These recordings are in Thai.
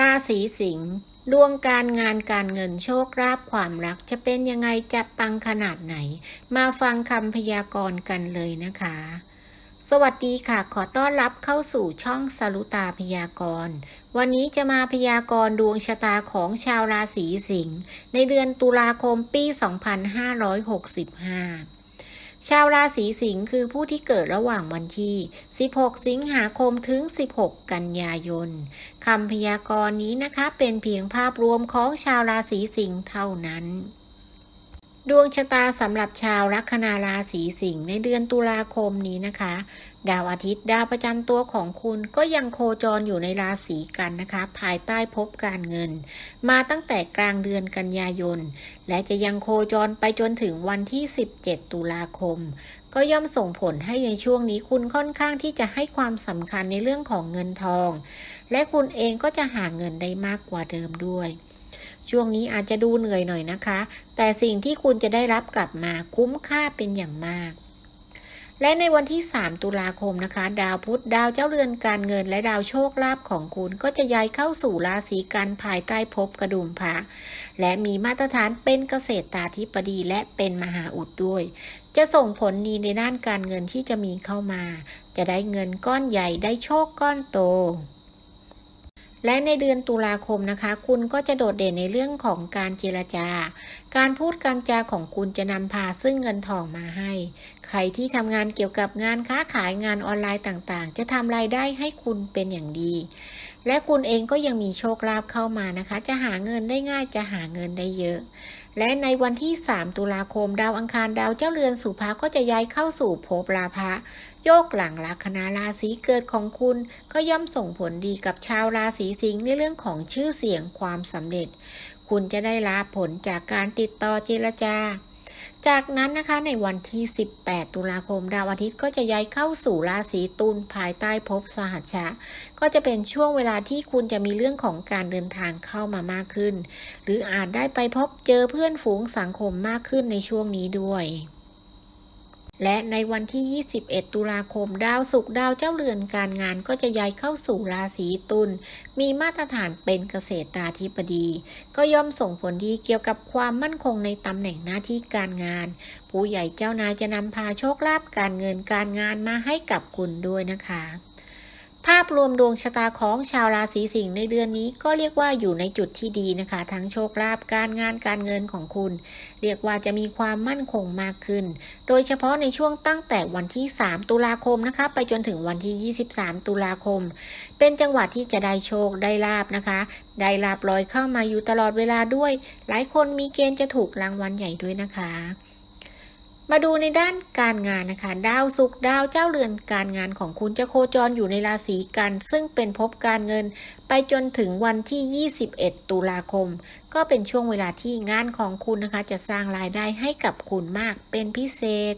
ราศีสิงห์ดวงการงานการเงินโชคลาภความรักจะเป็นยังไงจะปังขนาดไหน มาฟังคำพยากรณ์กันเลยนะคะ สวัสดีค่ะ ขอต้อนรับเข้าสู่ช่องสรุตาพยากรณ์ วันนี้จะมาพยากรณ์ดวงชะตาของชาวราศีสิงห์ในเดือนตุลาคมปี 2565 ชาวราศีสิงห์คือผู้ที่เกิดระหว่างวันที่ 16 สิงหาคมถึง 16 กันยายนคำพยากรณ์นี้นะคะเป็นเพียงภาพรวมของชาวราศีสิงห์เท่านั้นดวงชะตาสำหรับชาวลัคนาราศีสิงห์ในเดือนตุลาคมนี้นะคะ ดาวอาทิตย์ดาวประจำตัวของคุณก็ยังโคจรอยู่ในราศีกันนะคะ ภายใต้ภพการเงิน มาตั้งแต่กลางเดือนกันยายน และจะยังโคจรไปจนถึงวันที่ 17 ตุลาคม ก็ย่อมส่งผลให้ในช่วงนี้คุณค่อนข้างที่จะให้ความสำคัญในเรื่องของเงินทอง และคุณเองก็จะหาเงินได้มากกว่าเดิมด้วยช่วงนี้อาจจะดูเหนื่อยหน่อยนะคะ แต่สิ่งที่คุณจะได้รับกลับมาคุ้มค่าเป็นอย่างมาก และในวันที่ 3 ตุลาคมนะคะ ดาวพุธดาวเจ้าเรือนการเงินและดาวโชคลาภของคุณก็จะย้ายเข้าสู่ราศีกันภายใต้ภพกระดุมพระและมีมาตรฐานเป็นเกษตรตาธิปดีและเป็นมหาอุดด้วย จะส่งผลดีในด้านการเงินที่จะมีเข้ามา จะได้เงินก้อนใหญ่ได้โชคก้อนโต และในเดือนตุลาคมนะคะ คุณก็จะโดดเด่นในเรื่องของการเจรจา การพูดการจาของคุณจะนำพาซึ่งเงินทองมาให้ ใครที่ทำงานเกี่ยวกับงานค้าขายงานออนไลน์ต่างๆ จะทำรายได้ให้คุณเป็นอย่างดี และคุณเองก็ยังมีโชคลาภเข้ามานะคะ จะหาเงินได้ง่ายจะหาเงินได้เยอะ และในวันที่ 3 ตุลาคม ดาวอังคารดาวเจ้าเรือนสุภาก็จะย้ายเข้าสู่ภพราภะโยกหลังลัคนาราศีเกิดของคุณ ก็ย่อมส่งผลดีกับชาวราศีสิงห์ในเรื่องของชื่อเสียงความสำเร็จ คุณจะได้รับผลจากการติดต่อเจรจา จากนั้นนะคะในวันที่ 18 ตุลาคม ดาวอาทิตย์ก็จะย้ายเข้าสู่ราศีตุลภายใต้ภพสหัชชะ ก็จะเป็นช่วงเวลาที่คุณจะมีเรื่องของการเดินทางเข้ามามากขึ้น หรืออาจได้ไปพบเจอเพื่อนฝูงสังคมมากขึ้นในช่วงนี้ด้วย และในวันที่ 21 ตุลาคม ดาวศุกร์ดาวเจ้าเรือนการงานก็จะย้ายเข้าสู่ราศีตุล มีมาตรฐานเป็นเกษตราธิบดี ก็ย่อมส่งผลดีเกี่ยวกับความมั่นคงในตำแหน่งหน้าที่การงาน ผู้ใหญ่เจ้านายจะนำพาโชคลาภการเงินการงานมาให้กับคุณด้วยนะคะ ภาพรวมดวงชะตาของชาวราศีสิงห์ในเดือนนี้ก็เรียกว่าอยู่ในจุดที่ดีนะคะ ทั้งโชคลาภการงานการเงินของคุณ เรียกว่าจะมีความมั่นคงมากขึ้น โดยเฉพาะในช่วงตั้งแต่วันที่ 3 ตุลาคมนะคะ ไปจนถึงวันที่ 23 ตุลาคม เป็นจังหวะที่จะได้โชคได้ลาบนะคะ ได้ลาบลอยเข้ามาอยู่ตลอดเวลาด้วย หลายคนมีเกณฑ์จะถูกรางวัลใหญ่ด้วยนะคะ มาดูในด้านการงานนะคะ ดาวสุกดาวเจ้าเรือนการงานของคุณจะโคจรอยู่ในราศีกัน ซึ่งเป็นภพการเงิน ไปจนถึงวันที่ 21 ตุลาคม ก็เป็นช่วงเวลาที่งานของคุณนะคะ จะสร้างรายได้ให้กับคุณมากเป็นพิเศษ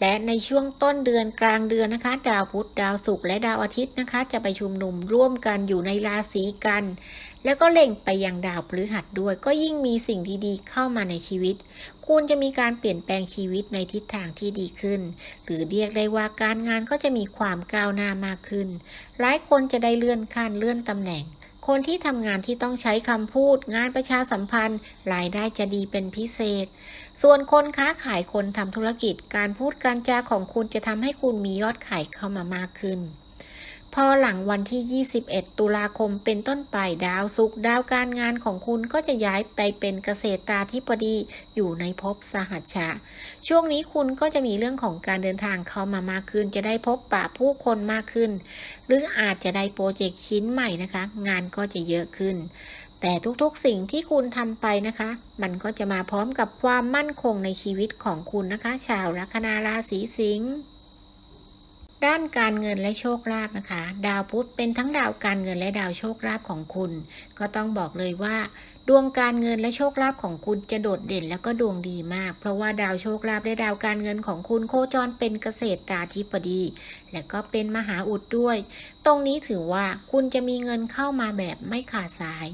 และในช่วงต้นเดือนกลางเดือนนะคะ ดาวพุธดาวศุกร์และดาวอาทิตย์นะคะ จะไปชุมนุมร่วมกันอยู่ในราศีกัน แล้วก็เล็งไปยังดาวพฤหัสด้วย ก็ยิ่งมีสิ่งดีๆเข้ามาในชีวิต คุณจะมีการเปลี่ยนแปลงชีวิตในทิศทางที่ดีขึ้น หรือเรียกได้ว่าการงานก็จะมีความก้าวหน้ามากขึ้น หลายคนจะได้เลื่อนขั้นเลื่อนตำแหน่ง คนที่ทำงานที่ต้องใช้คำพูด งานประชาสัมพันธ์ รายได้จะดีเป็นพิเศษ ส่วนคนค้าขายคนทำธุรกิจ การพูดการจาของคุณจะทำให้คุณมียอดขายเข้ามามากขึ้น พอหลังวันที่ 21 ตุลาคมเป็นต้นไปดาวศุกดาวการงานของคุณก็จะย้ายไปเป็นเกษตราธิบดีอยู่ในภพสหัชชะ ช่วงนี้คุณก็จะมีเรื่องของการเดินทางเข้ามามากขึ้น จะได้พบปะผู้คนมากขึ้น หรืออาจจะได้โปรเจกต์ชิ้นใหม่นะคะ งานก็จะเยอะขึ้น แต่ทุกๆสิ่งที่คุณทำไปนะคะ มันก็จะมาพร้อมกับความมั่นคงในชีวิตของคุณนะคะ ชาวลัคนาราศีสิงห์ ด้านการเงินและโชคลาภนะคะ ดาวพุธเป็นทั้งดาวการเงินและดาวโชคลาภของคุณ ก็ต้องบอกเลยว่า ดวงการเงินและโชคลาภของคุณจะโดดเด่นแล้วก็ดวงดีมาก เพราะว่าดาวโชคลาภและดาวการเงินของคุณโคจรเป็นเกษตรตาธิบดี และก็เป็นมหาอุดด้วย ตรงนี้ถือว่าคุณจะมีเงินเข้ามาแบบไม่ขาดสาย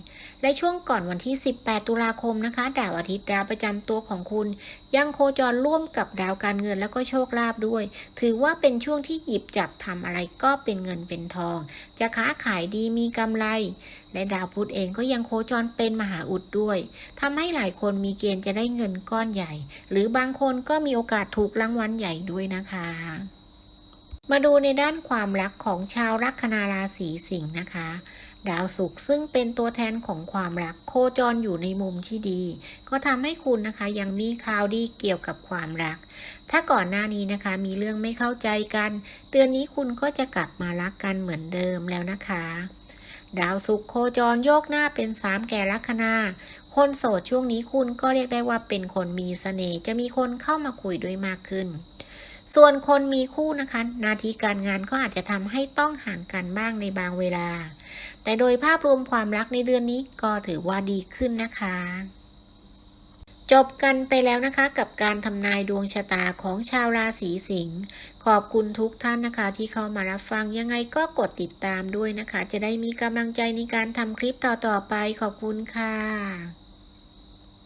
และช่วงก่อนวันที่ 18 ตุลาคมนะคะ ดาวอาทิตย์ดาวประจำตัวของคุณ ยังโคจรร่วมกับดาวการเงินแล้วก็โชคลาภด้วย ถือว่าเป็นช่วงที่หยิบจับทำอะไรก็เป็นเงินเป็นทอง จะค้าขายดีมีกำไร และดาวพุธเองก็ยังโคจรเป็นมหาอุดด้วยทำให้หลายคนมีเกณฑ์จะได้เงินก้อนใหญ่ หรือบางคนก็มีโอกาสถูกรางวัลใหญ่ด้วยนะคะมาดูในด้านความรักของชาวลัคนาราศีสิงห์นะคะ ดาวศุกร์ซึ่งเป็นตัวแทนของความรักโคจรอยู่ในมุมที่ดี ก็ทำให้คุณนะคะยังมีข่าวดีเกี่ยวกับความรัก ถ้าก่อนหน้านี้นะคะ มีเรื่องไม่เข้าใจกัน เดือนนี้คุณก็จะกลับมารักกันเหมือนเดิมแล้วนะคะ ดาวสุขโคจรโยกหน้าเป็นสามแก่ลัคนา คนโสดช่วงนี้คุณก็เรียกได้ว่าเป็นคนมีเสน่ห์จะมีคนเข้ามาคุยด้วยมากขึ้น ส่วนคนมีคู่นะคะ นาทีการงานก็อาจจะทำให้ต้องห่างกันบ้างในบางเวลา แต่โดยภาพรวมความรักในเดือนนี้ก็ถือว่าดีขึ้นนะคะ จบกันไปแล้วนะคะกับการทำนายดวงชะตาของชาวราศีสิงห์ขอบคุณทุกท่านนะคะ ที่เข้ามารับฟังยังไงก็กดติดตามด้วยนะคะ จะได้มีกำลังใจในการทำคลิปต่อๆไปขอบคุณค่ะ